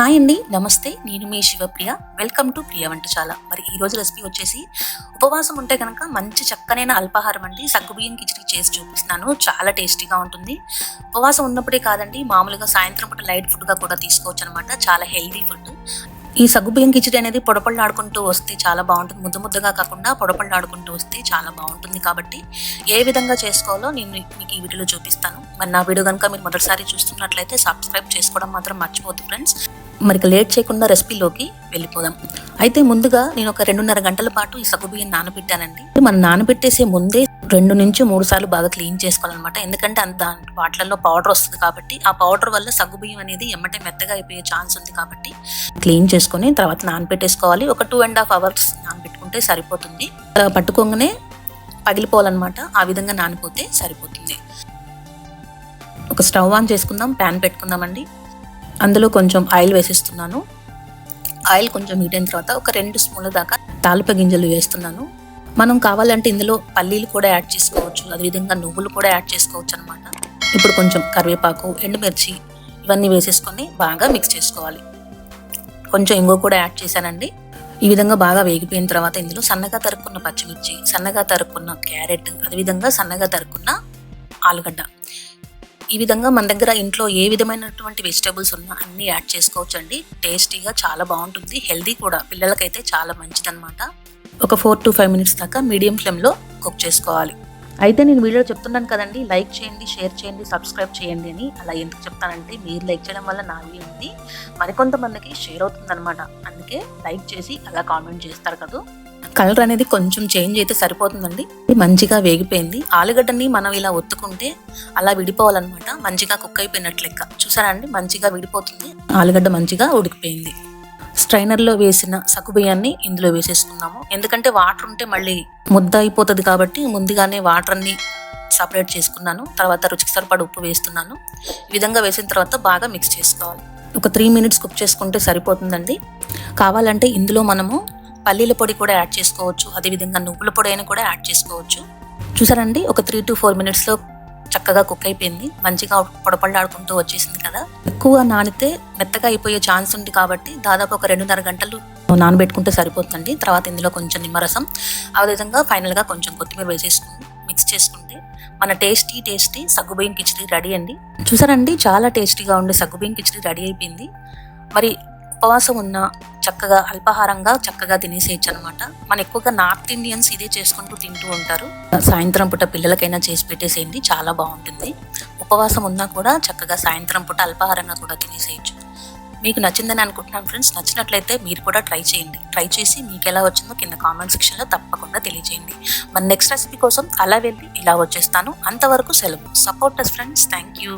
Hi అండి నమస్తే. నేను మీ శివప్రియ. వెల్కమ్ టు ప్రియ వంటశాల మరి ఈ రోజు రెసిపీ వచ్చేసి ఉపవాసం ఉంటే కనుక మంచి చక్కనైన అల్పాహారం అండి. సగ్గుబియ్యం కిచడి చేసి చూపిస్తున్నాను. చాలా టేస్టీగా ఉంటుంది. ఉపవాసం ఉన్నప్పుడే కాదండి మామూలుగా సాయంత్రం పూట లైట్ ఫుడ్గా కూడా తీసుకోవచ్చు అనమాట చాలా హెల్దీ ఫుడ్ ఈ సగ్గుబియ్యం కిచడి అనేది పొడపళ్ళు ఆడుకుంటూ వస్తే చాలా బాగుంటుంది. ముద్ద ముద్దగా కాకుండా పొడపళ్ళు ఆడుకుంటూ వస్తే చాలా బాగుంటుంది కాబట్టి ఏ విధంగా చేసుకోవాలో నేను మీకు ఈ వీడియోలో చూపిస్తాను. మరి నా వీడియో కనుక మీరు మొదటిసారి చూస్తున్నట్లయితే సబ్స్క్రైబ్ చేసుకోవడం మాత్రం మర్చిపోద్దు ఫ్రెండ్స్ మరి లేట్ చేయకుండా రెసిపీలోకి వెళ్ళిపోదాం. అయితే ముందుగా నేను ఒక రెండున్నర గంటల పాటు ఈ సగ్గుబియ్యం నానబెట్టానండి. మనం నానబెట్టేసే ముందే రెండు నుంచి మూడు సార్లు బాగా క్లీన్ చేసుకోవాలన్నమాట. ఎందుకంటే అంత వాటిలలో పౌడర్ వస్తుంది కాబట్టి ఆ పౌడర్ వల్ల సగ్గుబియ్యం అనేది ఎమ్మటే మెత్తగా అయిపోయే ఛాన్స్ ఉంది కాబట్టి క్లీన్ చేసుకొని తర్వాత నానబెట్టేసుకోవాలి. ఒక టూ అండ్ హాఫ్ అవర్స్ నానబెట్టుకుంటే సరిపోతుంది. పట్టుకోగానే పగిలిపోవాలన్నమాట. ఆ విధంగా నానిపోతే సరిపోతుంది. ఒక స్టవ్ ఆన్ చేసుకుందాం ప్యాన్ పెట్టుకుందామండి. అందులో కొంచెం ఆయిల్ వేసేస్తున్నాను. ఆయిల్ కొంచెం హీట్ అయిన తర్వాత ఒక రెండు స్పూన్ల దాకా తాలిప గింజలు వేస్తున్నాను. మనం కావాలంటే ఇందులో పల్లీలు కూడా యాడ్ చేసుకోవచ్చు. అదేవిధంగా నువ్వులు కూడా యాడ్ చేసుకోవచ్చు అనమాట ఇప్పుడు కొంచెం కరివేపాకు ఎండుమిర్చి ఇవన్నీ వేసేసుకొని బాగా మిక్స్ చేసుకోవాలి. కొంచెం ఇంగో కూడా యాడ్ చేశానండి. ఈ విధంగా బాగా వేగిపోయిన తర్వాత ఇందులో సన్నగా తరుక్కున్న పచ్చిమిర్చి సన్నగా తరుక్కున్న క్యారెట్ అదేవిధంగా సన్నగా తరుక్కున్న ఆలుగడ్డ. ఈ విధంగా మన దగ్గర ఇంట్లో ఏ విధమైనటువంటి వెజిటేబుల్స్ ఉన్నా అన్నీ యాడ్ చేసుకోవచ్చు అండి టేస్టీగా చాలా బాగుంటుంది. హెల్దీ కూడా. పిల్లలకైతే చాలా మంచిదన్నమాట. ఒక ఫోర్ టు ఫైవ్ మినిట్స్ దాకా మీడియం ఫ్లేమ్లో కుక్ చేసుకోవాలి. అయితే నేను వీడియో చెప్తున్నాను కదండి లైక్ చేయండి షేర్ చేయండి సబ్స్క్రైబ్ చేయండి అని అలా ఎందుకు చెప్తానంటే మీరు లైక్ చేయడం వల్ల నా ఉంది. మరికొంతమందికి షేర్ అవుతుందన్నమాట. అందుకే లైక్ చేసి అలా కామెంట్ చేస్తారు కదా. కలర్ అనేది కొంచెం చేంజ్ అయితే సరిపోతుందండి. ఇది మంచిగా వేగిపోయింది. ఆలుగడ్డని మనం ఇలా ఒత్తుకుంటే అలా విడిపోవాలన్నమాట. మంచిగా కుక్ అయిపోయినట్లు లెక్క. చూసారా అండి? మంచిగా విడిపోతుంది. ఆలుగడ్డ మంచిగా ఉడికిపోయింది. స్ట్రైనర్లో వేసిన సగ్గుబియ్యాన్ని ఇందులో వేసేసుకుందాము. ఎందుకంటే వాటర్ ఉంటే మళ్ళీ ముద్ద అయిపోతుంది కాబట్టి ముందుగానే వాటర్ అన్ని సపరేట్ చేసుకున్నాను. తర్వాత రుచికి సరిపడ ఉప్పు వేస్తున్నాను. ఈ విధంగా వేసిన తర్వాత బాగా మిక్స్ చేసుకోవాలి. ఒక త్రీ మినిట్స్ కుక్ చేసుకుంటే సరిపోతుందండి. కావాలంటే ఇందులో మనము పల్లీల పొడి కూడా యాడ్ చేసుకోవచ్చు. అదేవిధంగా నువ్వుల పొడి అయినా కూడా యాడ్ చేసుకోవచ్చు. చూసారండి? ఒక త్రీ టు ఫోర్ మినిట్స్లో చక్కగా కుక్ అయిపోయింది. మంచిగా పొడపళ్ళాడుకుంటూ వచ్చేసింది కదా. ఎక్కువ నానితే మెత్తగా అయిపోయే ఛాన్స్ ఉంది కాబట్టి దాదాపు ఒక రెండున్నర గంటలు నానబెట్టుకుంటే సరిపోతుందండి. తర్వాత ఇందులో కొంచెం నిమ్మరసం అదేవిధంగా ఫైనల్గా కొంచెం కొత్తిమీర వేసేసుకుని మిక్స్ చేసుకుంటే మన టేస్టీ టేస్టీ సగ్గుబియ్యం కిచడీ రెడీ అండి. చూసారండి చాలా టేస్టీగా ఉండే సగ్గుబియ్యం కిచడీ రెడీ అయిపోయింది. మరి ఉపవాసం ఉన్న చక్కగా అల్పాహారంగా చక్కగా తినేసేయచ్చు అనమాట మన ఎక్కువగా నార్త్ ఇండియన్స్ ఇదే చేసుకుంటూ తింటూ ఉంటారు. సాయంత్రం పూట పిల్లలకైనా చేసి పెట్టేసేయండి చాలా బాగుంటుంది. ఉపవాసం ఉన్నా కూడా చక్కగా సాయంత్రం పూట అల్పాహారంగా కూడా తినేసేయచ్చు. మీకు నచ్చిందని అనుకుంటున్నాను ఫ్రెండ్స్. నచ్చినట్లయితే మీరు కూడా ట్రై చేయండి. ట్రై చేసి మీకు ఎలా వచ్చిందో కింద కామెంట్ సెక్షన్లో తప్పకుండా తెలియజేయండి. మన నెక్స్ట్ రెసిపీ కోసం అలా వెళ్ళి ఇలా వచ్చేస్తాను. అంతవరకు సెలవు. Support friends thank you